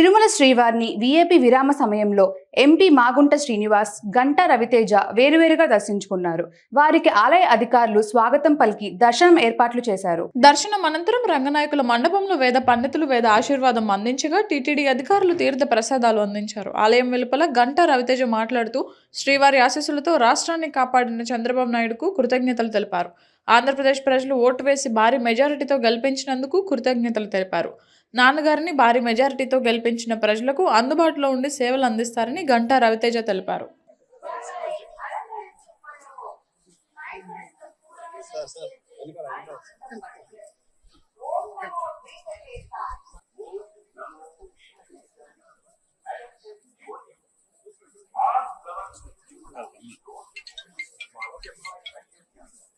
తిరుమల శ్రీవారిని విఏపి విరామ సమయంలో ఎంపీ మాగుంట శ్రీనివాస్ గంటా రవితేజ వేరువేరుగా దర్శించుకున్నారు. వారికి ఆలయ అధికారులు స్వాగతం పలికి దర్శనం ఏర్పాట్లు చేశారు. దర్శనం అనంతరం రంగనాయకుల మండపంలో వేద పండితులు వేద ఆశీర్వాదం అందించగా టీటీడీ అధికారులు తీర్థ ప్రసాదాలు అందించారు. ఆలయం వెలుపల గంటా రవితేజ మాట్లాడుతూ శ్రీవారి ఆశీస్సులతో రాష్ట్రాన్ని కాపాడిన చంద్రబాబు నాయుడుకు కృతజ్ఞతలు తెలిపారు. ఆంధ్రప్రదేశ్ ప్రజలు ఓటు వేసి భారీ మెజారిటీతో గెలిపించినందుకు కృతజ్ఞతలు తెలిపారు. నాన్నగారిని భారీ మెజారిటీతో గెలిపించిన ప్రజలకు అందుబాటులో ఉండి సేవలు అందిస్తారని గంటా రవితేజ తెలిపారు. Sir sir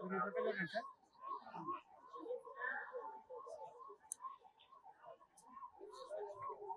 sir